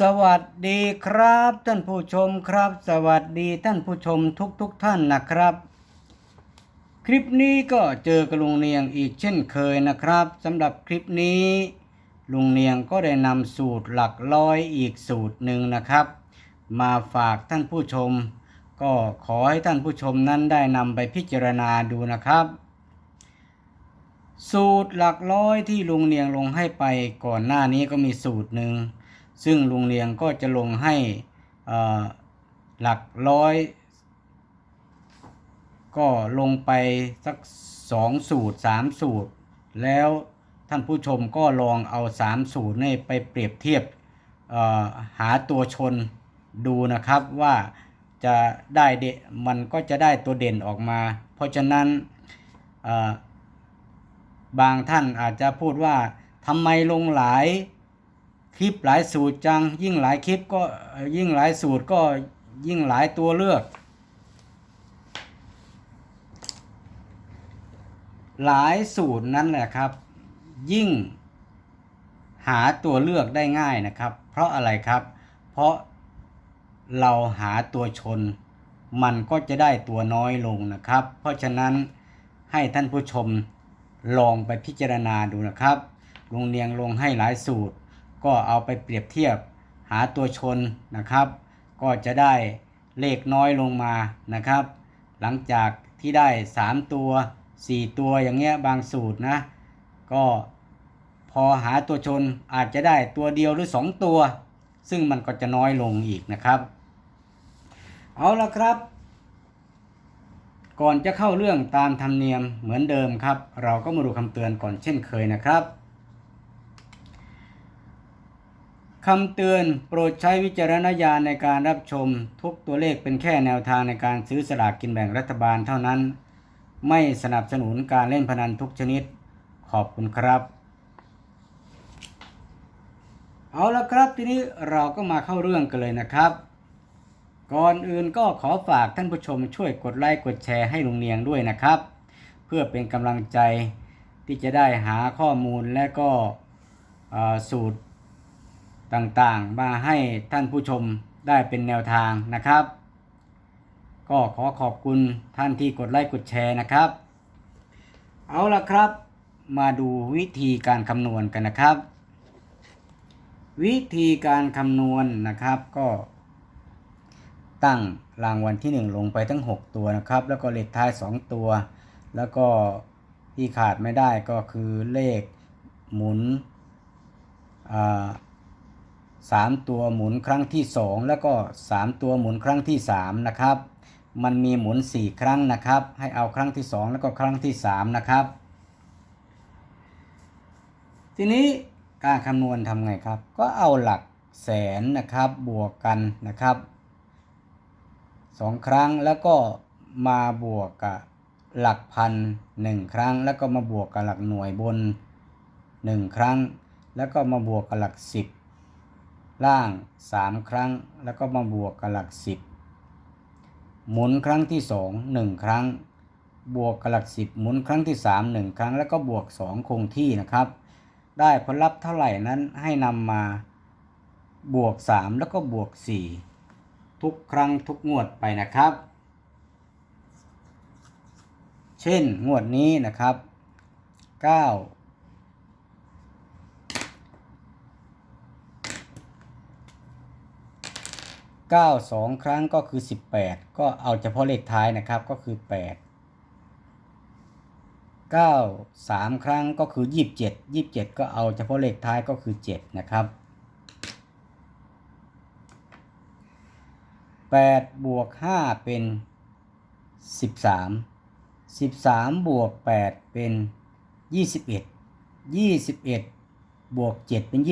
สวัสดีครับท่านผู้ชมครับ สวัสดีท่านผู้ชมทุกทุกๆท่านนะครับ คลิปนี้ก็เจอกับลุงเนียงอีกเช่นเคยนะครับสำหรับคลิปนี้ ลุงเนียงก็ได้นำสูตรหลักร้อยอีกสูตรหนึ่งนะครับ มาฝากท่านผู้ชม ก็ขอให้ท่านผู้ชมนั้นได้นำไปพิจารณาดูนะครับ สูตรหลักร้อยที่ลุงเนียงลงให้ไปก่อนหน้านี้ก็มีสูตรหนึ่ง ซึ่งลุงเลียงก็จะลงให้หลักร้อย ก็ลงไปสักสองสูตรสามสูตร แล้วท่านผู้ชมก็ลองเอาสามสูตรนี่ไปเปรียบเทียบหาตัวชนดูนะครับว่าจะได้เดมันก็จะได้ตัวเด่นออกมา เพราะฉะนั้นบางท่านอาจจะพูดว่าทำไมลงหลาย คลิปหลายสูตรจัง ยิ่งหลายคลิปก็ยิ่งหลายสูตรก็ยิ่งหลายตัวเลือก หลายสูตรนั้นแหละครับ ยิ่งหาตัวเลือกได้ง่ายนะครับ เพราะอะไรครับ เพราะเราหาตัวชน มันก็จะได้ตัวน้อยลงนะครับ เพราะฉะนั้นให้ท่านผู้ชมลองไปพิจารณาดูนะครับลงเนียงลงให้หลายสูตร ก็เอาไปเปรียบเทียบหาตัวชนนะครับ ก็จะได้เลขน้อยลงมานะครับ หลังจากที่ได้ 3 ตัว 4 ตัวอย่างเงี้ยบางสูตรนะ ก็พอหาตัวชนอาจจะได้ตัวเดียวหรือ 2 ตัว ซึ่งมันก็จะน้อยลงอีกนะครับ เอาละครับ ก่อนจะเข้าเรื่องตามธรรมเนียมเหมือนเดิมครับ เราก็มาดูคำเตือนก่อนเช่นเคยนะครับ คำเตือนโปรดใช้วิจารณญาณในการรับชม ทุกตัวเลขเป็นแค่แนวทางในการซื้อสลากกินแบ่งรัฐบาลเท่านั้น ไม่สนับสนุนการเล่นพนันทุกชนิด ขอบคุณครับ เอาละครับทีนี้เราก็มาเข้าเรื่องกันเลยนะครับ ก่อนอื่นก็ขอฝากท่านผู้ชมช่วยกดไลค์กดแชร์ให้ลุงเนียงด้วยนะครับ เพื่อเป็นกำลังใจที่จะได้หาข้อมูลและก็สูตร ต่างๆ มาให้ท่านผู้ชมได้เป็นแนวทางนะครับ ก็ขอขอบคุณท่านที่กดไลค์กดแชร์นะครับ เอาละครับ มาดูวิธีการคำนวณกันนะครับ วิธีการคำนวณนะครับก็ ตั้งรางวัลที่ 1 ลงไปทั้ง 6 ตัวนะครับ แล้วก็เลขท้าย 2 ตัว แล้วก็ที่ขาดไม่ได้ก็คือเลขหมุนอ่า สามตัวหมุนครั้งที่สองแล้วก็สามตัวหมุนครั้งที่สามนะครับ มันมีหมุนสี่ครั้งนะครับ ให้เอาครั้งที่สองแล้วก็ครั้งที่สามนะครับ ทีนี้การคำนวณทำไงครับ ก็เอาหลักแสนนะครับบวกกันนะครับสองครั้งแล้วก็มาบวกกับหลักพันหนึ่งครั้ง แล้วก็มาบวกกับหลักหน่วยบนหนึ่งครั้ง แล้วก็มาบวกกับหลักสิบ ล่าง 3 ครั้ง แล้วก็มาบวกกับหลัก 10 หมุนครั้งที่ 2 1 ครั้ง บวกกับหลัก 10 หมุนครั้งที่ 3 1 ครั้ง แล้วก็บวก 2 คงที่นะครับ ได้ผลลัพธ์เท่าไหร่นั้นให้นำมาบวก 3 แล้วก็บวก 4 ทุกครั้งทุกงวดไปนะครับ เช่นงวดนี้นะครับ 9 9 2 ครั้งก็คือ 18 ก็เอาเฉพาะเลขท้ายนะครับก็คือ 8 9 3 ครั้งก็คือ 27 27 ก็เอาเฉพาะเลขท้ายก็คือ 7 นะครับ 8 บวก 5 เป็น 13 13 บวก 8 เป็น 21 21 บวก 7 เป็น 28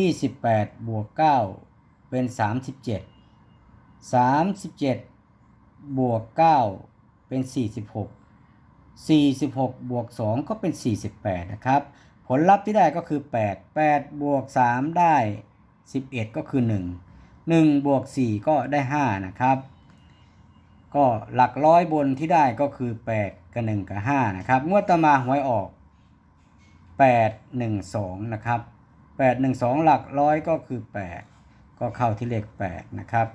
28 บวก 9 เป็น37 37บวก9เป็น46 46บวก2ก็เป็น48นะครับ ผลลัพธ์ที่ได้ก็คือ8 8บวก3ได้11ก็คือ1 1บวก4ก็ได้5นะครับ ก็หลักร้อยบนที่ได้ก็คือ8กับ1กับ5นะครับงวดต่อมาหวยออก8 1 2นะครับแปดหนึ่งสองหลักร้อยก็คือแปด ก็เข้าที่เลขแปดนะครับ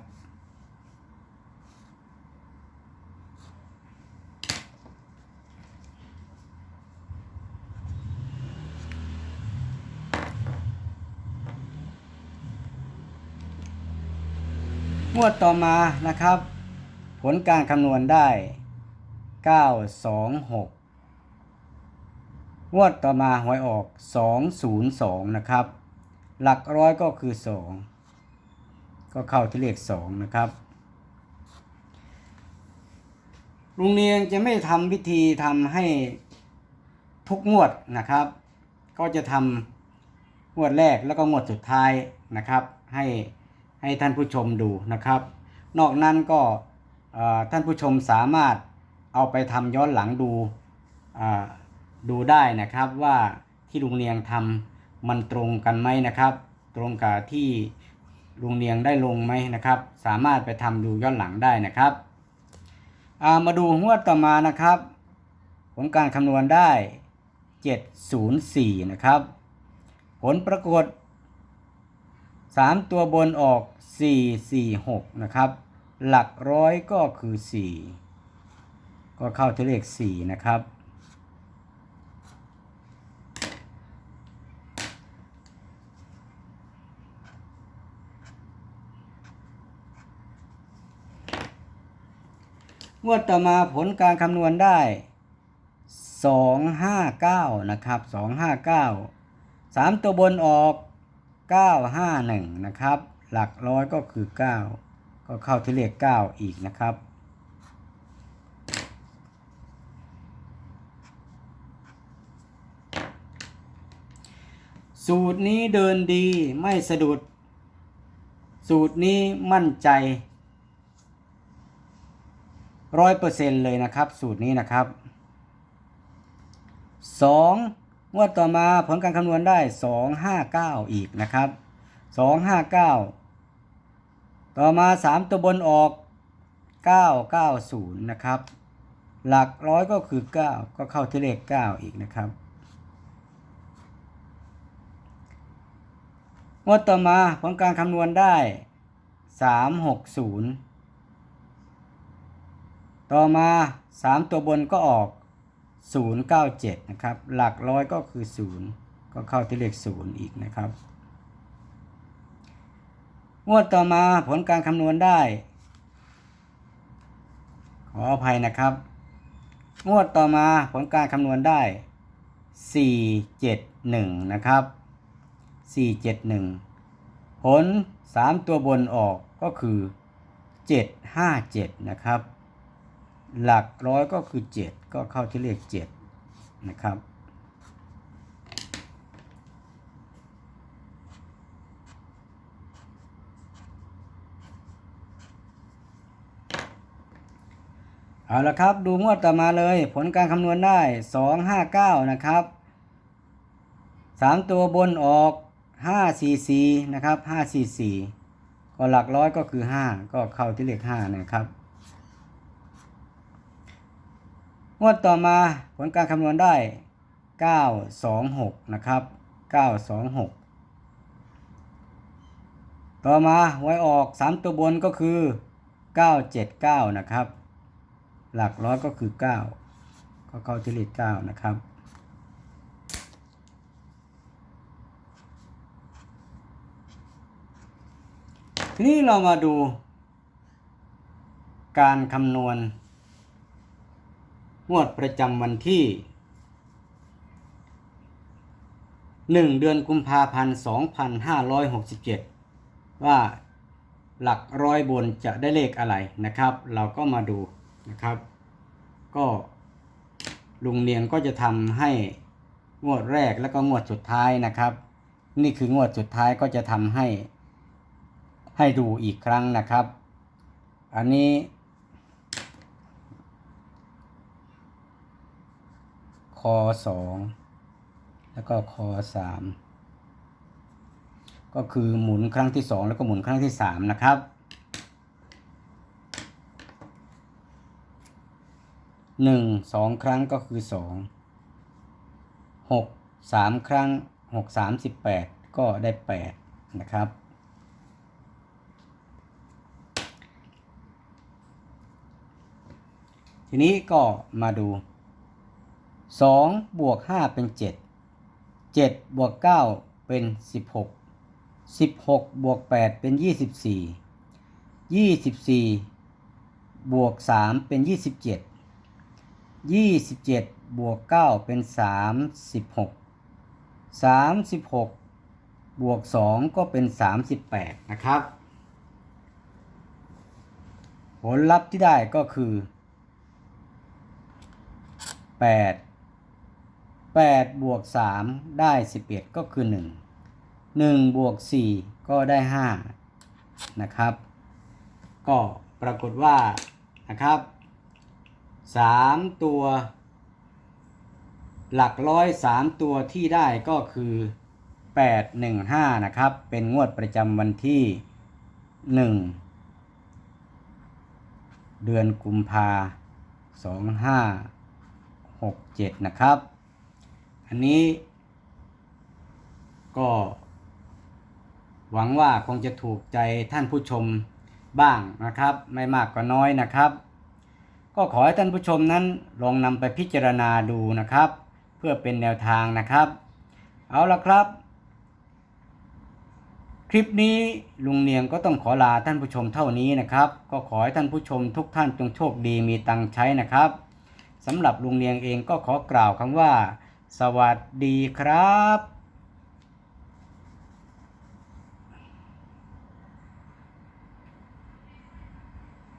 งวดต่อมานะครับ ผลการคำนวณได้ 926งวดต่อมาหวยออก 202 นะครับ หลักร้อยก็คือ 2 ก็เข้าที่เลข2นะครับลุงเนียงจะไม่ทำวิธีทำให้ทุกงวดนะครับ ก็จะทำงวดแรกแล้วก็งวดสุดท้ายนะครับ ให้ให้ท่านผู้ชมดูนะครับ นอกนั้นก็ท่านผู้ชมสามารถเอาไปทำย้อนหลังดูดูได้นะครับว่าที่ลุงเนียงทำมันตรงกันไหมนะครับ ตรงกับที่ ลุงเนียงได้ลงไหมนะครับ สามารถไปทำดูย้อนหลังได้นะครับามาดูงวดต่อมานะครับ ผลการคำนวณได้ 704 นะครับ ผลปรากฏ 3 ตัวบนออก 4 4 6 นะครับ หลักร้อยก็คือ 4 ก็เข้าที่เลข 4 นะครับ งวดต่อมาผลการคำนวณได้ 259 นะครับ 259 3 ตัวบนออก 951 นะครับ หลักร้อยก็คือ 9 ก็เข้าที่เลข 9 อีกนะครับสูตรนี้เดินดีไม่สะดุด สูตรนี้มั่นใจ ร้อยเปอร์เซ็นต์เลยนะครับ สูตรนี้นะครับสองงวดต่อมาผลการคำนวณได้สองห้าเก้าอีกนะครับสองห้าเก้าต่อมาสามตัวบนออกเก้าเก้าศูนย์นะครับ หลักร้อยก็คือเก้าก็เข้าที่เลขเก้าอีกนะครับงวดต่อมาผลการคำนวณได้สามหกศูนย์ ต่อมา 3 ตัวบนก็ออก 097 นะครับ หลักร้อยก็คือ 0 ก็เข้าที่เลข 0 อีกนะครับ งวดต่อมาผลการคำนวณได้ ขออภัยนะครับ งวดต่อมาผลการคำนวณได้ 471 นะครับ 471 ผล 3 ตัวบนออกก็คือ 757 นะครับ หลักร้อยก็คือ 7 ก็เข้าที่เลข7นะครับ เอาละครับดูงวดต่อมาเลย ผลการคำนวณได้ 259 นะครับ 3 ตัวบนออก 544 นะครับ 544 ก็หลักร้อยก็คือ 5 ก็เข้าที่เลข 5 นะครับ งวดต่อมาผลการคำนวณได้ 926 นะครับ 926 ต่อมาหวยออก 3 ตัวบนก็คือ 979 นะครับ หลักร้อยก็คือ 9 ก็เข้าที่เลข9นะครับทีนี้เรามาดูการคำนวณ งวดประจำวันที่ 1 เดือนกุมภาพันธ์ 2567 ว่าหลักร้อยบนจะได้เลขอะไรนะครับ เราก็มาดูนะครับ ก็ลุงเนียงก็จะทำให้งวดแรกแล้วก็งวดสุดท้ายนะครับ นี่คืองวดสุดท้ายก็จะทำให้ให้ดูอีกครั้งนะครับ อันนี้ คอสองแล้วก็คอสามก็คือหมุนครั้งที่สองแล้วก็หมุนครั้งที่สามนะครับ หนึ่งสองครั้งก็คือสองหกสามครั้งหกสามสิบแปดก็ได้แปดนะครับ ทีนี้ก็มาดู 2บวก5เป็น 7 7บวก9เป็น 16 16บวก8เป็น 24 24บวก3เป็น 27 27บวก9เป็น 36 36 บวก 2 ก็เป็น 38 นะครับ ผลลัพธ์ที่ได้ก็คือ 8 8 บวก 3 ได้ 11 ก็คือ 1 1 บวก 4 ก็ได้ 5 นะครับ ก็ปรากฏว่านะครับ 3 ตัว หลักร้อย 3 ตัวที่ได้ก็คือ 8 1 5 นะครับ เป็นงวดประจำวันที่ 1 เดือนกุมภาสองห้าหกเจ็ดนะครับ อันนี้ ก็ หวังว่าคงจะถูกใจท่านผู้ชมบ้างนะครับ ไม่มากก็น้อยนะครับ ก็ขอให้ท่านผู้ชมนั้นลองนำไปพิจารณาดูนะครับ เพื่อเป็นแนวทางนะครับ เอาละครับ คลิปนี้ลุงเนียงก็ต้องขอลาท่านผู้ชมเท่านี้นะครับ ก็ขอให้ท่านผู้ชมทุกท่านจงโชคดีมีตังค์ใช้นะครับสำหรับลุงเนียงเองก็ขอกล่าวคำว่า สวัสดีครับ